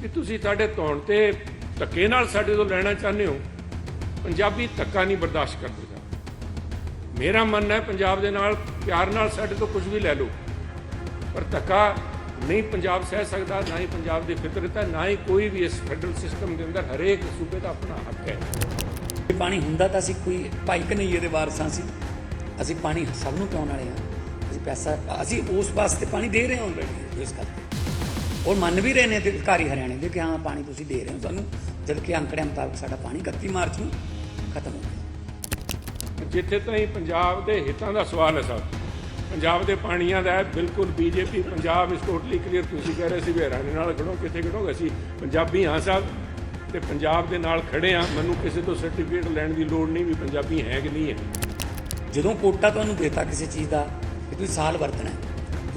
ਕਿ ਤੁਸੀਂ ਸਾਡੇ ਧੌਣ ਤੇ ਧੱਕੇ ਨਾਲ ਸਾਡੇ ਤੋਂ ਲੈਣਾ ਚਾਹੁੰਦੇ ਹੋ, ਪੰਜਾਬੀ ਧੱਕਾ ਨਹੀਂ ਬਰਦਾਸ਼ਤ ਕਰਦੇ। ਮੇਰਾ ਮੰਨਣਾ ਹੈ ਪੰਜਾਬ ਦੇ ਨਾਲ, ਪਿਆਰ ਨਾਲ ਸਾਡੇ ਤੋਂ ਕੁਝ ਵੀ ਲੈ ਲਓ, ਪਰ ਧੱਕਾ ਨਹੀਂ ਪੰਜਾਬ ਸਹਿ ਸਕਦਾ, ਨਾ ਹੀ ਪੰਜਾਬ ਦੀ ਫਿਤਰਤ ਹੈ, ਨਾ ਹੀ ਕੋਈ ਵੀ ਇਸ ਫੈਡਰਲ ਸਿਸਟਮ ਦੇ ਅੰਦਰ ਹਰੇਕ ਸੂਬੇ ਦਾ ਆਪਣਾ ਹੱਕ ਹੈ। ਜੇ ਪਾਣੀ ਹੁੰਦਾ ਤਾਂ ਅਸੀਂ ਕੋਈ ਭਾਈ ਕਨਈਏ ਦੇ ਵਾਰਸਾਂ ਸੀ ਅਸੀਂ ਪਾਣੀ ਸਭ ਨੂੰ ਪਿਆਉਣ ਵਾਲੇ ਹਾਂ। ਅਸੀਂ ਪੈਸਾ, ਅਸੀਂ ਉਸ ਵਾਸਤੇ ਪਾਣੀ ਦੇ ਰਹੇ ਹਾਂ ਆਲਰੇਡੀ ਇਸ ਕਰਕੇ ਔਰ ਮੰਨ ਵੀ ਰਹੇ ਨੇ ਅਧਿਕਾਰੀ ਹਰਿਆਣੇ ਦੇ ਕਿ ਹਾਂ ਪਾਣੀ ਤੁਸੀਂ ਦੇ ਰਹੇ ਹੋ ਸਾਨੂੰ। ਜਦ ਕਿ ਅੰਕੜਿਆਂ ਮੁਤਾਬਕ ਸਾਡਾ ਪਾਣੀ 31 ਮਾਰਚ ਨੂੰ ਖਤਮ ਹੋ ਗਿਆ। ਜਿੱਥੇ ਤਾਈਂ ਪੰਜਾਬ ਦੇ ਹਿੱਤਾਂ ਦਾ ਸਵਾਲ ਹੈ ਸਾਹਿਬ ਪੰਜਾਬ ਦੇ ਪਾਣੀਆਂ ਦਾ ਬਿਲਕੁਲ ਬੀਜੇਪੀ ਪੰਜਾਬ ਇਸ ਟੋਟਲੀ ਕਲੀਅਰ ਤੁਸੀਂ ਕਹਿ ਰਹੇ ਸੀ ਵੀ ਹਰਿਆਣੇ ਨਾਲ ਖੜੋ ਕਿੱਥੇ ਖੜੋਗੇ? ਅਸੀਂ ਪੰਜਾਬੀ ਹਾਂ ਸਾਹਿਬ ਤੇ ਪੰਜਾਬ ਦੇ ਨਾਲ ਖੜੇ ਹਾਂ। ਮੈਨੂੰ ਕਿਸੇ ਤੋਂ ਸਰਟੀਫਿਕੇਟ ਲੈਣ ਦੀ ਲੋੜ ਨਹੀਂ ਵੀ ਪੰਜਾਬੀ ਹੈ ਕਿ ਨਹੀਂ ਹੈ। ਜਦੋਂ ਕੋਟਾ ਤੁਹਾਨੂੰ ਦੇਤਾ ਕਿਸੇ ਚੀਜ਼ ਦਾ ਕਿ ਤੁਸੀਂ ਸਾਲ ਵਰਤਣਾ ਹੈ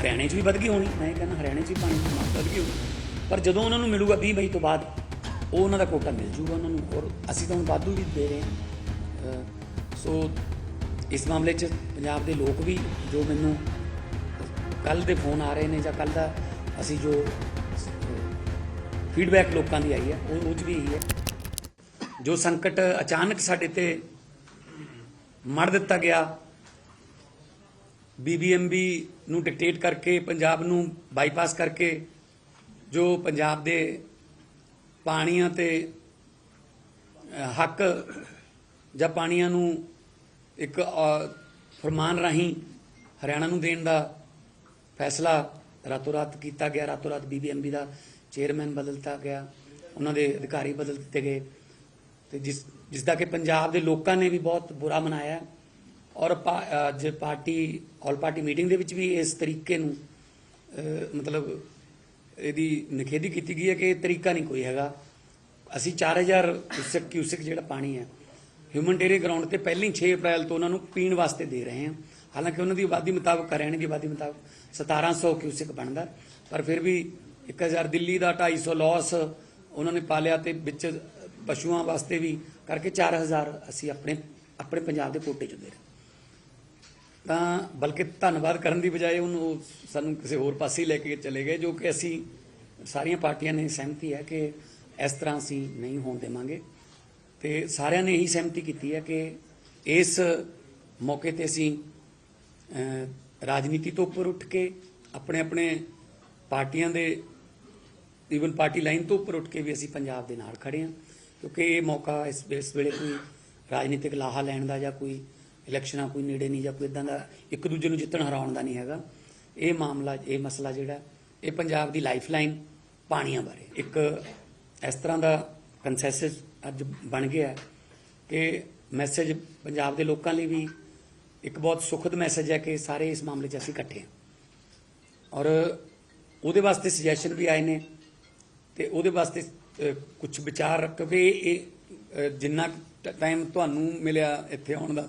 ਹਰਿਆਣੇ 'ਚ ਵੀ ਵੱਧ ਗਈ ਹੋਣੀ। ਮੈਂ ਇਹ ਕਹਿੰਦਾ ਹਰਿਆਣੇ 'ਚ ਵੀ ਪਾਣੀ ਦੀ ਡਿਮਾਂਡ ਵੱਧ ਗਈ ਹੋਣੀ। ਪਰ ਜਦੋਂ ਉਹਨਾਂ ਨੂੰ ਮਿਲੂਗਾ 20 ਮਈ ਤੋਂ ਬਾਅਦ, ਉਹ ਉਹਨਾਂ ਦਾ ਕੋਟਾ ਮਿਲ ਜੂਗਾ ਉਹਨਾਂ ਨੂੰ ਔਰ ਅਸੀਂ ਤਾਂ ਹੁਣ ਵਾਧੂ ਵੀ ਦੇ ਰਹੇ ਹਾਂ। ਸੋ ਇਸ ਮਾਮਲੇ 'ਚ ਪੰਜਾਬ ਦੇ ਲੋਕ ਵੀ ਜੋ ਮੈਨੂੰ ਕੱਲ ਦੇ ਫੋਨ ਆ ਰਹੇ ਨੇ ਜਾਂ ਕੱਲ ਦਾ ਅਸੀਂ ਜੋ ਫੀਡਬੈਕ ਲੋਕਾਂ ਦੀ ਆਈ ਹੈ, ਉਹ ਉਹ 'ਚ ਵੀ ਇਹੀ ਹੈ। ਜੋ ਸੰਕਟ ਅਚਾਨਕ ਸਾਡੇ ਤੇ ਮੜ ਦਿੱਤਾ ਗਿਆ ਬੀਬੀਐਮਬੀ ਨੂੰ ਡਿਕਟੇਟ ਕਰਕੇ ਪੰਜਾਬ ਨੂੰ ਬਾਈਪਾਸ ਕਰਕੇ ਜੋ ਪੰਜਾਬ ਦੇ ਪਾਣੀਆਂ ਤੇ ਹੱਕ ਜਾਂ ਪਾਣੀਆਂ ਨੂੰ ਇੱਕ ਅਹ, ਫਰਮਾਨ ਰਾਹੀਂ ਹਰਿਆਣਾ ਨੂੰ ਦੇਣ ਦਾ ਫੈਸਲਾ ਰਾਤੋਂ ਰਾਤ ਕੀਤਾ ਗਿਆ। ਰਾਤੋਂ ਰਾਤ ਬੀਬੀਐਮਬੀ ਦਾ ਚੇਅਰਮੈਨ ਬਦਲਤਾ ਗਿਆ। ਉਹਨਾਂ ਦੇ ਅਧਿਕਾਰੀ ਬਦਲ ਦਿੱਤੇ ਗਏ। ਤੇ ਜਿਸ ਜਿਸ ਦਾ ਕਿ ਪੰਜਾਬ ਦੇ ਲੋਕਾਂ ਨੇ ਵੀ ਬਹੁਤ ਬੁਰਾ ਮਨਾਇਆ। ਔਰ ਪਾ- ਅੱਜ ਪਾਰਟੀ ਆਲ ਪਾਰਟੀ ਮੀਟਿੰਗ ਦੇ ਵਿੱਚ ਵੀ ਇਸ ਤਰੀਕੇ ਨੂੰ ਮਤਲਬ ਇਹਦੀ ਨਿਖੇਧੀ ਕੀਤੀ ਗਈ ਹੈ ਕਿ ਇਹ ਤਰੀਕਾ ਨਹੀਂ ਕੋਈ ਹੈਗਾ। ਅਸੀਂ 4000 ਕਿਊਸਕ ਕਿਊਸਕ ਜਿਹੜਾ ਪਾਣੀ ਹੈ ਹਿਊਮਨਟੇਰੀਅਨ ਗਰਾਊਂਡ ਤੇ ਪਹਿਲੀ 6 ਅਪ੍ਰੈਲ ਤੋਂ ਉਹਨਾਂ ਨੂੰ ਪੀਣ ਵਾਸਤੇ ਦੇ ਰਹੇ ਹਾਂ। ਹਾਲਾਂਕਿ ਉਹਨਾਂ ਦੀ ਆਬਾਦੀ ਮੁਤਾਬਕ, ਹਰਿਆਣੇ ਦੀ ਆਬਾਦੀ ਮੁਤਾਬਕ 1700 ਕਿਊਸਕ ਬਣਦਾ। ਪਰ ਫਿਰ ਵੀ 1000 ਦਿੱਲੀ ਦਾ 250 ਲਾਸ ਉਹਨਾਂ ਨੇ ਪਾਲਿਆ ਤੇ ਵਿੱਚ ਪਸ਼ੂਆਂ ਵਾਸਤੇ ਵੀ ਕਰਕੇ 4000 ਅਸੀਂ ਆਪਣੇ ਆਪਣੇ ਪੰਜਾਬ ਦੇ ਕੋਟੇ ਚ ਦੇ ਰਹੇ ਤਾਂ ਬਲਕਿ ਧੰਨਵਾਦ ਕਰਨ ਦੀ ਬਜਾਏ ਉਹਨੂੰ ਉਹ ਸਾਨੂੰ ਕਿਸੇ ਹੋਰ ਪਾਸੇ ਲੈ ਕੇ ਚਲੇ ਗਏ, ਜੋ ਕਿ ਅਸੀਂ ਸਾਰੀਆਂ ਪਾਰਟੀਆਂ ਨੇ ਸਹਿਮਤੀ ਹੈ ਕਿ ਇਸ ਤਰ੍ਹਾਂ ਅਸੀਂ ਨਹੀਂ ਹੋਣ ਦੇਵਾਂਗੇ। ਤੇ ਸਾਰਿਆਂ ਨੇ ਇਹੀ ਸਹਿਮਤੀ ਕੀਤੀ ਹੈ ਕਿ ਇਸ ਮੌਕੇ ਤੇ ਅਸੀਂ ਰਾਜਨੀਤੀ ਤੋਂ ਉੱਪਰ ਉੱਠ ਕੇ ਆਪਣੇ ਆਪਣੇ ਪਾਰਟੀਆਂ ਦੇ ਈਵਨ ਪਾਰਟੀ ਲਾਈਨ ਤੋਂ ਉੱਪਰ ਉੱਠ ਕੇ ਵੀ ਅਸੀਂ ਪੰਜਾਬ ਦੇ ਨਾਲ ਖੜੇ ਹਾਂ, ਕਿਉਂਕਿ ਇਹ ਮੌਕਾ ਇਸ ਵੇਲੇ ਕੋਈ ਰਾਜਨੀਤਿਕ ਲਾਹਾ ਲੈਣ ਦਾ ਜਾਂ ਕੋਈ ਇਲੈਕਸ਼ਨਾਂ ਕੋਈ ਨੇੜੇ ਨਹੀਂ ਜਾਂ ਕੋਈ ਇਦਾਂ ਦਾ ਇੱਕ ਦੂਜੇ ਨੂੰ ਜਿੱਤਣ ਹਰਾਉਣ ਦਾ ਨਹੀਂ ਹੈਗਾ। ਇਹ ਮਾਮਲਾ ਇਹ ਮਸਲਾ ਜਿਹੜਾ ਇਹ ਪੰਜਾਬ ਦੀ ਲਾਈਫਲਾਈਨ ਪਾਣੀਆਂ ਬਾਰੇ। ਇੱਕ ਇਸ ਤਰ੍ਹਾਂ ਦਾ ਕੰਸੈਂਸਸ ਅੱਜ ਬਣ ਗਿਆ ਕਿ ਮੈਸੇਜ ਪੰਜਾਬ ਦੇ ਲੋਕਾਂ ਲਈ ਵੀ ਇੱਕ ਬਹੁਤ ਸੁਖਦ ਮੈਸੇਜ ਹੈ ਕਿ ਸਾਰੇ ਇਸ ਮਾਮਲੇ 'ਚ ਅਸੀਂ ਇਕੱਠੇ ਹਾਂ। ਔਰ ਉਹਦੇ ਵਾਸਤੇ ਸੁਜੈਸ਼ਨ ਵੀ ਆਏ ਨੇ ਤੇ ਉਹਦੇ ਵਾਸਤੇ ਕੁਝ ਵਿਚਾਰ ਰੱਖ ਕੇ ਇਹ ਅਹ, ਜਿੰਨਾ ਟਾਈਮ ਤੁਹਾਨੂੰ ਮਿਲਿਆ ਇੱਥੇ ਆਉਣ ਦਾ।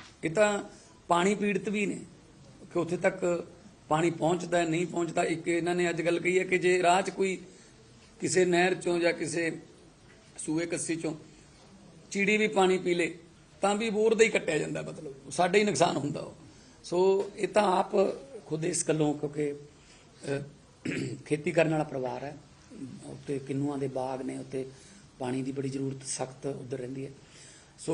ਇਹ ਤਾਂ ਪਾਣੀ ਪੀੜਤ ਵੀ ਨੇ ਕਿ ਉੱਥੇ ਤੱਕ ਪਾਣੀ ਪਹੁੰਚਦਾ ਹੈ, ਨਹੀਂ ਪਹੁੰਚਦਾ। ਇੱਕ ਇਹਨਾਂ ਨੇ ਅੱਜ ਗੱਲ ਕਹੀ ਹੈ ਕਿ ਜੇ ਰਾਹ 'ਚ ਕੋਈ ਕਿਸੇ ਨਹਿਰ ਚੋਂ ਜਾਂ ਕਿਸੇ ਸੂਏ ਕੱਸੀ ਚੋਂ ਚੀੜੀ ਵੀ ਪਾਣੀ ਪੀ ਲੇ ਤਾਂ ਵੀ ਬੋਰ ਦਾ ਹੀ ਕੱਟਿਆ ਜਾਂਦਾ ਮਤਲਬ। ਸਾਡੇ ਹੀ ਨੁਕਸਾਨ ਹੁੰਦਾ ਉਹ। ਸੋ ਇਹ ਤਾਂ ਆਪ ਖੁਦ ਇਸ ਗੱਲੋਂ ਕਿਉਂਕਿ ਖੇਤੀ ਕਰਨ ਵਾਲਾ ਪਰਿਵਾਰ ਹੈ। ਉੱਤੇ ਕਿੰਨੂਆਂ ਦੇ ਬਾਗ ਨੇ ਉੱਤੇ ਪਾਣੀ ਦੀ ਬੜੀ ਜ਼ਰੂਰਤ ਸਖਤ ਉਧਰ ਰਹਿੰਦੀ ਹੈ। ਸੋ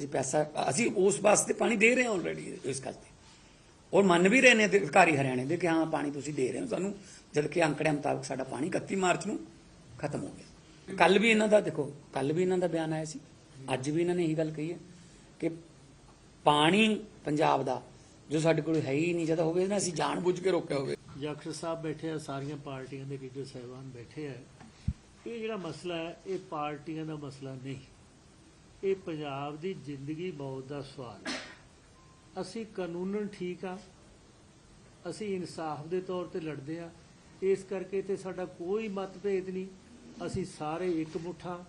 ਅਸੀਂ ਪੈਸਾ, ਅਸੀਂ ਉਸ ਵਾਸਤੇ ਪਾਣੀ ਦੇ ਰਹੇ ਹਾਂ ਆਲਰੇਡੀ ਇਸ ਗੱਲ ਤੇ। ਔਰ ਮੰਨ ਵੀ ਰਹੇ ਨੇ ਅਧਿਕਾਰੀ ਹਰਿਆਣੇ ਦੇ ਕਿ ਹਾਂ, ਪਾਣੀ ਤੁਸੀਂ ਦੇ ਰਹੇ ਹੋ ਸਾਨੂੰ, ਜਦ ਕਿ ਅੰਕੜਿਆਂ ਮੁਤਾਬਕ ਸਾਡਾ ਪਾਣੀ 31 ਮਾਰਚ ਨੂੰ ਖਤਮ ਹੋ ਗਿਆ। ਕੱਲ ਵੀ ਇਹਨਾਂ ਦਾ, ਦੇਖੋ ਕੱਲ ਵੀ ਇਹਨਾਂ ਦਾ ਬਿਆਨ ਆਇਆ ਸੀ। ਅੱਜ ਵੀ ਇਹਨਾਂ ਨੇ ਇਹੀ ਗੱਲ ਕਹੀ ਹੈ ਕਿ ਪਾਣੀ ਪੰਜਾਬ ਦਾ, ਜੋ ਸਾਡੇ ਕੋਲ ਹੈ ਹੀ ਨਹੀਂ, ਜਦੋਂ ਹੋਵੇ ਨਾ, ਅਸੀਂ ਜਾਣ ਬੁੱਝ ਕੇ ਰੋਕਿਆ ਹੋਵੇ। ਜਖਰ ਸਾਹਿਬ ਬੈਠੇ ਆ, ਸਾਰੀਆਂ ਪਾਰਟੀਆਂ ਦੇ ਲੀਡਰ ਸਾਹਿਬਾਨ ਬੈਠੇ ਆ, ਇਹ ਜਿਹੜਾ ਮਸਲਾ ਹੈ, ਇਹ ਪਾਰਟੀਆਂ ਦਾ ਮਸਲਾ ਨਹੀਂ। ਇਹ ਪੰਜਾਬ ਦੀ ਜ਼ਿੰਦਗੀ ਮੌਤ ਦਾ ਸਵਾਲ ਹੈ। ਅਸੀਂ ਕਾਨੂੰਨਨ ਠੀਕ ਆ ਅਸੀਂ ਇਨਸਾਫ ਦੇ ਤੌਰ ਤੇ ਲੜਦੇ ਆ ਇਸ ਕਰਕੇ ਤੇ ਸਾਡਾ ਕੋਈ ਮਤਭੇਦ ਨਹੀਂ। ਅਸੀਂ ਸਾਰੇ ਇੱਕ ਮੁੱਠਾ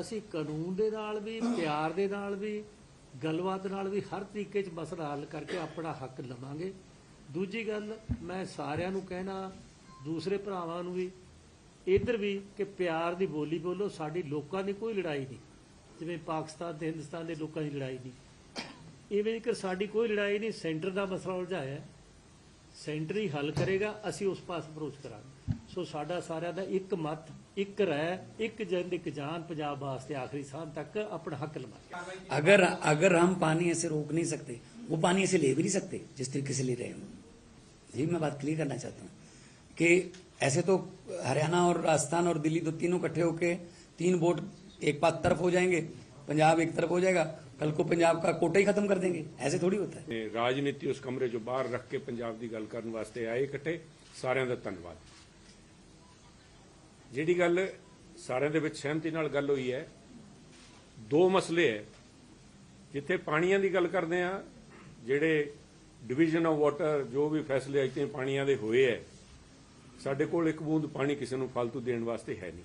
ਅਸੀਂ ਕਾਨੂੰਨ ਦੇ ਨਾਲ ਵੀ, ਪਿਆਰ ਦੇ ਨਾਲ ਵੀ, ਗੱਲਬਾਤ ਨਾਲ ਵੀ ਹਰ ਤਰੀਕੇ 'ਚ ਮਸਲਾ ਹੱਲ ਕਰਕੇ ਆਪਣਾ ਹੱਕ ਲਵਾਂਗੇ। ਦੂਜੀ ਗੱਲ, ਮੈਂ ਸਾਰਿਆਂ ਨੂੰ ਕਹਿਣਾ, ਦੂਸਰੇ ਭਰਾਵਾਂ ਨੂੰ ਵੀ, ਇੱਧਰ ਵੀ ਕਿ ਪਿਆਰ ਦੀ ਬੋਲੀ ਬੋਲੋ, ਸਾਡੀ ਲੋਕਾਂ ਦੀ ਕੋਈ ਲੜਾਈ ਨਹੀਂ। ਜਿਵੇਂ ਪਾਕਿਸਤਾਨ ਤੇ ਹਿੰਦੁਸਤਾਨ ਦੇ ਲੋਕਾਂ ਦੀ ਲੜਾਈ ਨਹੀਂ ਇਵੇਂ ਜੇਕਰ ਸਾਡੀ ਕੋਈ ਲੜਾਈ ਨਹੀਂ ਸੈਂਟਰ ਦਾ ਮਸਲਾ ਉਲਝਾਇਆ ਹੈ। ਸੈਂਟਰ ਹੀ ਹੱਲ ਕਰੇਗਾ ਅਸੀਂ ਉਸ ਪਾਸ ਅਪਰੋਚ ਕਰਾਂਗੇ ਸੋ ਸਾਡਾ ਸਾਰਿਆਂ ਦਾ ਇੱਕ ਮਤ ਇੱਕ ਰਹਿ ਇੱਕ ਜਿੰਦ ਇੱਕ ਜਾਨ ਪੰਜਾਬ ਵਾਸਤੇ ਆਖਰੀ ਸਾਹ ਤੱਕ ਆਪਣਾ ਹੱਕ ਲਵਾਂਗੇ अगर अगर हम पानी ऐसे रोक नहीं सकते वो पानी ऐसे ले भी नहीं सकते जिस तरीके से ले रहे हो यही मैं बात क्लियर करना चाहता हूँ कि ऐसे तो हरियाणा और राजस्थान और दिल्ली तो तीनों इकट्ठे होके तीन वोट एक पास तरफ हो जाएंगे, पंजाब एक तरफ हो जाएगा ਕੱਲ ਕੋ ਪੰਜਾਬ ਦਾ ਕੋਟਾ ਹੀ ਖਤਮ ਕਰ ਦੇਣਗੇ ਐਸੇ ਥੋੜੀ ਹੁੰਦਾ ਹੈ ਰਾਜਨੀਤੀ ਉਸ ਕਮਰੇ ਚੋਂ ਬਾਹਰ ਰੱਖ ਕੇ ਪੰਜਾਬ ਦੀ ਗੱਲ ਕਰਨ ਵਾਸਤੇ ਆਏ ਇਕੱਠੇ ਸਾਰਿਆਂ ਦਾ ਧੰਨਵਾਦ ਜਿਹੜੀ ਗੱਲ ਸਾਰਿਆਂ ਦੇ ਵਿੱਚ ਸਹਿਮਤੀ ਨਾਲ ਗੱਲ ਹੋਈ ਹੈ ਦੋ ਮਸਲੇ ਹੈ ਜਿੱਥੇ ਪਾਣੀਆਂ ਦੀ ਗੱਲ ਕਰਦੇ ਆ ਜਿਹੜੇ ਡਿਵੀਜ਼ਨ ਆਫ ਵਾਟਰ ਜੋ ਵੀ ਫੈਸਲੇ ਅਜੇ ਪਾਣੀਆਂ ਦੇ ਹੋਏ ਹੈ ਸਾਡੇ ਕੋਲ ਇੱਕ ਬੂੰਦ ਪਾਣੀ ਕਿਸੇ ਨੂੰ ਫालतू ਦੇਣ ਵਾਸਤੇ ਹੈ ਨਹੀਂ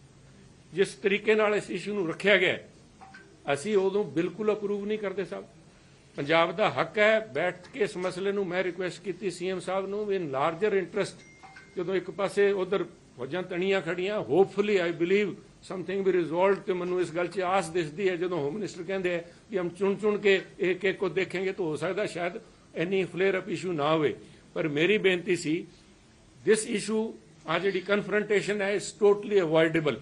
ਜਿਸ ਤਰੀਕੇ ਨਾਲ ਇਸ ਇਸ਼ੂ ਨੂੰ ਰੱਖਿਆ ਗਿਆ ਅਸੀਂ ਉਦੋਂ ਬਿਲਕੁਲ ਅਪਰੂਵ ਨਹੀਂ ਕਰਦੇ ਸਾਹਿਬ। ਪੰਜਾਬ ਦਾ ਹੱਕ ਹੈ, ਬੈਠ ਕੇ ਇਸ ਮਸਲੇ ਨੂੰ ਮੈਂ ਰਿਕੁਐਸਟ ਕੀਤੀ ਸੀਐਮ ਸਾਹਿਬ ਨੂੰ, ਵੀ ਇਨ ਲਾਰਜਰ ਇੰਟਰਸਟ ਜਦੋਂ ਇੱਕ ਪਾਸੇ ਉਧਰ ਫੌਜਾਂ ਤਣੀਆਂ ਖੜੀਆਂ ਹੋਪਫੁਲੀ ਆਈ ਬਲੀਵ ਸਮਥਿੰਗ ਵੀ ਰਿਜ਼ੋਲਵ ਤੇ ਮੈਨੂੰ ਇਸ ਗੱਲ 'ਚ ਆਸ ਦਿਸਦੀ ਹੈ, ਜਦੋਂ ਹੋਮ ਮਿਨਿਸਟਰ ਕਹਿੰਦੇ ਆ ਕਿ ਹਮ ਚੁਣ ਚੁਣ ਕੇ ਇੱਕ ਇੱਕ ਕੋ ਦੇਖेंगे ਤਾਂ ਹੋ ਸਕਦਾ ਸ਼ਾਇਦ ਇੰਨੀ ਫਲੇਅਰ ਅਪ ਇਸ਼ੂ ਨਾ ਹੋਵੇ। ਪਰ ਮੇਰੀ ਬੇਨਤੀ ਸੀ ਦਿਸ ਇਸ਼ੂ ਆ ਜਿਹੜੀ ਕਨਫਰੰਟੇਸ਼ਨ ਹੈ ਇਸ totally avoidable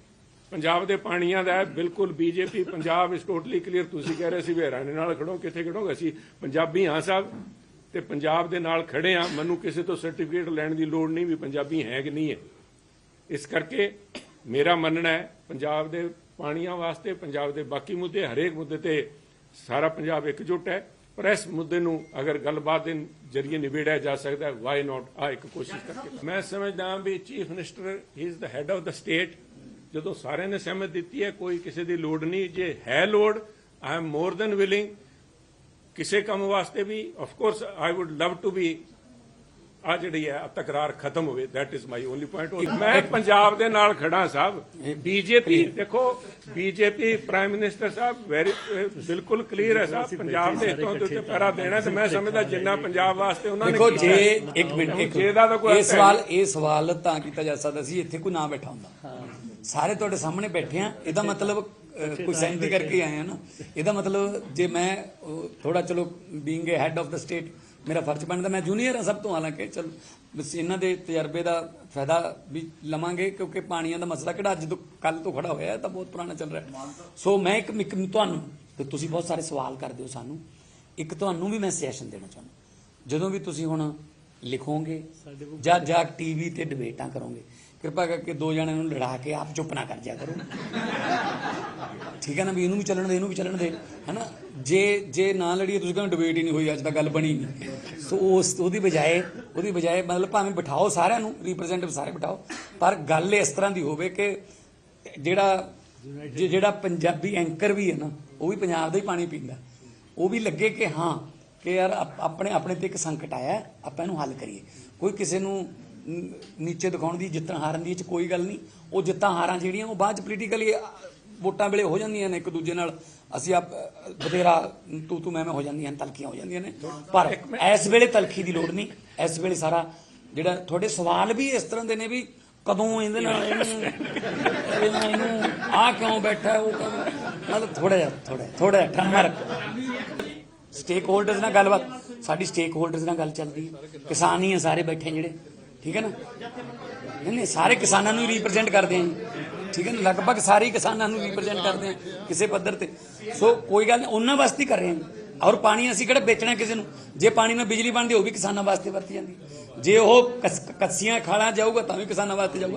ਪੰਜਾਬ ਦੇ ਪਾਣੀਆਂ ਦਾ ਬਿਲਕੁਲ ਬੀਜੇਪੀ ਪੰਜਾਬ ਇਸ ਟੋਟਲੀ ਕਲੀਅਰ ਤੁਸੀਂ ਕਹਿ ਰਹੇ ਸੀ ਵੀ ਹਰਿਆਣੇ ਨਾਲ ਖੜੋ ਕਿੱਥੇ ਖੜੋਗੇ? ਅਸੀਂ ਪੰਜਾਬੀ ਹਾਂ ਸਾਹਿਬ ਤੇ ਪੰਜਾਬ ਦੇ ਨਾਲ ਖੜੇ ਆ ਮੈਨੂੰ ਕਿਸੇ ਤੋਂ ਸਰਟੀਫਿਕੇਟ ਲੈਣ ਦੀ ਲੋੜ ਨਹੀਂ ਵੀ ਪੰਜਾਬੀ ਹੈ ਕਿ ਨਹੀਂ ਹੈ। ਇਸ ਕਰਕੇ ਮੇਰਾ ਮੰਨਣਾ ਹੈ ਪੰਜਾਬ ਦੇ ਪਾਣੀਆਂ ਵਾਸਤੇ ਪੰਜਾਬ ਦੇ ਬਾਕੀ ਮੁੱਦੇ ਹਰੇਕ ਮੁੱਦੇ ਤੇ ਸਾਰਾ ਪੰਜਾਬ ਇਕਜੁੱਟ ਹੈ। ਪਰ ਇਸ ਮੁੱਦੇ ਨੂੰ ਅਗਰ ਗੱਲਬਾਤ ਦੇ ਜਰੀਏ ਨਿਬੇੜਿਆ ਜਾ ਸਕਦਾ ਹੈ ਵਾਈ ਨਾਟ ਆ ਇੱਕ ਕੋਸ਼ਿਸ਼ ਕਰਕੇ। ਮੈਂ ਸਮਝਦਾ ਹਾਂ ਵੀ chief minister he is the head of the state ਜਦੋਂ ਸਾਰਿਆਂ ਨੇ ਸਹਿਮਤ ਦਿੱਤੀ ਹੈ ਕੋਈ ਕਿਸੇ ਦੀ ਲੋੜ ਨਹੀਂ ਜੇ ਹੈ ਲੋੜ I am more than willing ਕਿਸੇ ਕੰਮ ਵਾਸਤੇ ਵੀ of course I would love to be ਆ ਜਿਹੜੀ ਹੈ ਤਕਰਾਰ ਖਤਮ ਹੋਵੇ that is my only point ਮੈਂ ਪੰਜਾਬ ਦੇ ਨਾਲ ਖੜਾ ਸਾਹਿਬ। ਬੀਜੇਪੀ ਦੇਖੋ ਬੀਜੇਪੀ ਪ੍ਰਾਈਮ ਮਿਨਿਸਟਰ ਸਾਹਿਬ ਵੈਰੀ ਬਿਲਕੁਲ ਕਲੀਅਰ ਹੈ ਸਾਹਿਬ ਪੰਜਾਬ ਦੇ ਹਿੱਤਾਂ ਦੇ ਉੱਤੇ ਪੈਰਾ ਦੇਣਾ ਤੇ ਮੈਂ ਸਮਝਦਾ ਜਿੰਨਾ ਪੰਜਾਬ ਵਾਸਤੇ ਉਹਨਾਂ ਨੇ ਦੇਖੋ ਜੇ ਹੈ, ਇੱਕ ਮਿੰਟ ਇੱਕ ਜੇ ਦਾ ਤਾਂ ਕੋਈ ਇਹ ਸਵਾਲ ਇਹ ਸਵਾਲ ਤਾਂ ਕੀਤਾ ਜਾ ਸਕਦਾ ਸੀ ਇੱਥੇ ਕੋਈ ਨਾ ਬੈਠਾ ਹੁੰਦਾ। ਸਾਰੇ ਤੁਹਾਡੇ ਸਾਹਮਣੇ ਬੈਠੇ ਆ। ਇਹਦਾ ਮਤਲਬ ਕੋਈ ਸਹਿਮਤੀ ਕਰਕੇ ਆਏ ਆ ਨਾ। ਇਹਦਾ ਮਤਲਬ ਜੇ ਮੈਂ ਥੋੜਾ ਚਲੋ being a head of the state ਮੇਰਾ ਫਰਜ਼ ਬਣਦਾ ਮੈਂ ਜੂਨੀਅਰ ਆ ਸਭ ਤੋਂ ਹਾਲਾਂਕਿ ਚਲ ਬਸ ਇਹਨਾਂ ਦੇ ਤਜਰਬੇ ਦਾ ਫਾਇਦਾ ਵੀ ਲਵਾਂਗੇ ਕਿਉਂਕਿ ਪਾਣੀਆਂ ਦਾ ਮਸਲਾ ਕਿਹੜਾ ਅੱਜ ਤੋਂ ਕੱਲ ਤੋਂ ਖੜਾ ਹੋਇਆ ਤਾਂ ਬਹੁਤ ਪੁਰਾਣਾ ਚੱਲ ਰਿਹਾ। ਸੋ ਮੈਂ ਇੱਕ ਇੱਕ ਤੁਹਾਨੂੰ ਤੇ ਤੁਸੀਂ ਬਹੁਤ ਸਾਰੇ ਸਵਾਲ ਕਰਦੇ ਹੋ ਸਾਨੂੰ। ਇੱਕ ਤੁਹਾਨੂੰ ਵੀ ਮੈਂ ਸੈਸ਼ਨ ਦੇਣਾ ਚਾਹੁੰਦਾ। ਜਦੋਂ ਵੀ ਤੁਸੀਂ ਹੁਣ ਲਿਖੋਗੇ ਜਾਂ ਜਾਂ ਟੀਵੀ ਤੇ ਡਿਬੇਟਾਂ ਕਰੋਗੇ ਕਿਰਪਾ ਕਰਕੇ ਦੋ ਜਣਿਆਂ ਨੂੰ ਲੜਾ ਕੇ ਆਪ ਚੁੱਪ ਨਾ ਕਰ ਜਾ ਕਰੋ। ਠੀਕ ਹੈ ਨਾ ਵੀ ਇਹਨੂੰ ਵੀ ਚੱਲਣ ਦੇ, ਇਹਨੂੰ ਵੀ ਚੱਲਣ ਦੇ, ਹੈਨਾ? ਜੇ ਜੇ ਨਾ ਲੜੀਏ, ਤੁਸੀਂ ਕਹਿੰਦੇ ਡਿਬੇਟ ਹੀ ਨਹੀਂ ਹੋਈ, ਅੱਜ ਤੱਕ ਗੱਲ ਬਣੀ ਨਹੀਂ। ਸੋ ਉਸ, ਉਹਦੀ ਬਜਾਏ ਉਹਦੀ ਬਜਾਏ ਮਤਲਬ ਭਾਵੇਂ ਬਿਠਾਓ ਸਾਰਿਆਂ ਨੂੰ ਰਿਪਰੈਜ਼ੈਂਟੇਟਿਵ ਸਾਰੇ ਬਿਠਾਓ, ਪਰ ਗੱਲ ਇਸ ਤਰ੍ਹਾਂ ਦੀ ਹੋਵੇ ਕਿ ਜਿਹੜਾ ਜਿਹੜਾ ਪੰਜਾਬੀ ਐਂਕਰ ਵੀ ਹੈ ਨਾ, ਉਹ ਵੀ ਪੰਜਾਬ ਦਾ ਹੀ ਪਾਣੀ ਪੀਂਦਾ। ਉਹ ਵੀ ਲੱਗੇ ਕਿ ਹਾਂ, ਕਿ ਯਾਰ ਆਪਣੇ ਆਪਣੇ ਤੇ ਇੱਕ ਸੰਕਟ ਆਇਆ, ਆਪਾਂ ਇਹਨੂੰ ਹੱਲ ਕਰੀਏ। ਕੋਈ ਕਿਸੇ ਨੂੰ ਨੀਚੇ ਦਿਖਾਉਣ ਦੀ ਜਿੱਤਣ ਹਾਰਨ ਦੀ ਚ ਕੋਈ ਗੱਲ ਨਹੀਂ। ਉਹ ਜਿੱਤਾਂ ਹਾਰਾਂ ਜਿਹੜੀਆਂ ਉਹ ਬਾਅਦ ਚ ਪੋਲੀਟੀਕਲੀ ਵੋਟਾਂ ਵੇਲੇ ਹੋ ਜਾਂਦੀਆਂ ਨੇ ਇੱਕ ਦੂਜੇ ਨਾਲ। ਅਸੀਂ ਆਪ ਬਥੇਰਾ ਤੂੰ ਤੂੰ ਮੈਂ ਮੈਂ ਹੋ ਜਾਂਦੀਆਂ ਨੇ ਤਲਖੀਆਂ ਹੋ ਜਾਂਦੀਆਂ ਨੇ। ਪਰ ਇਸ ਵੇਲੇ ਤਲਖੀ ਦੀ ਲੋੜ ਨਹੀਂ। ਇਸ ਵੇਲੇ ਸਾਰਾ ਜਿਹੜਾ ਤੁਹਾਡੇ ਸਵਾਲ ਵੀ ਇਸ ਤਰ੍ਹਾਂ ਦੇ ਨੇ ਵੀ ਕਦੋਂ ਇਹਦੇ ਨਾਲ ਇਹਨੂੰ ਇਹਨੂੰ ਆ ਕਿਉਂ ਬੈਠਾ ਉਹ ਮਤਲਬ ਥੋੜਾ ਜਿਹਾ ਥੋੜਾ ਥੋੜਾ ਠੰਮਾ ਰੱਖੋ। ਸਟੇਕ ਹੋਲਡਰਸ ਨਾਲ ਗੱਲਬਾਤ। ਸਾਡੀ ਸਟੇਕ ਹੋਲਡਰਸ ਨਾਲ ਗੱਲ ਚੱਲਦੀ ਹੈ। ਕਿਸਾਨ ਹੀ ਆ ਸਾਰੇ ਬੈਠੇ ਜਿਹੜੇ। ਠੀਕ ਹੈ ਨਾ? ਨਹੀਂ ਨਹੀਂ, ਸਾਰੇ ਕਿਸਾਨਾਂ ਨੂੰ ਹੀ ਰਿਪਰੈਜ਼ੈਂਟ ਕਰਦੇ ਆਂ ਠੀਕ ਹੈ ਨਾ? ਲਗਭਗ ਸਾਰੇ ਕਿਸਾਨਾਂ ਨੂੰ ਰਿਪਰੈਜ਼ੈਂਟ ਕਰਦੇ ਆਂ ਕਿਸੇ ਪੱਧਰ ਤੇ। ਸੋ ਕੋਈ ਗੱਲ ਨਹੀਂ, ਉਹਨਾਂ ਵਾਸਤੇ ਹੀ ਕਰ ਰਹੇ ਹਾਂ ਔਰ ਪਾਣੀ ਅਸੀਂ ਕਿਹੜਾ ਵੇਚਣਾ ਕਿਸੇ ਨੂੰ? ਜੇ ਪਾਣੀ ਨਾਲ ਬਿਜਲੀ ਬਣਦੀ, ਉਹ ਵੀ ਕਿਸਾਨਾਂ ਵਾਸਤੇ ਵਰਤੀ ਜਾਂਦੀ। ਜੇ ਉਹ ਕਸ- ਕੱਸੀਆਂ, ਖਾਲਾਂ ਜਾਊਗਾ, ਤਾਂ ਵੀ ਕਿਸਾਨਾਂ ਵਾਸਤੇ ਜਾਊਗਾ।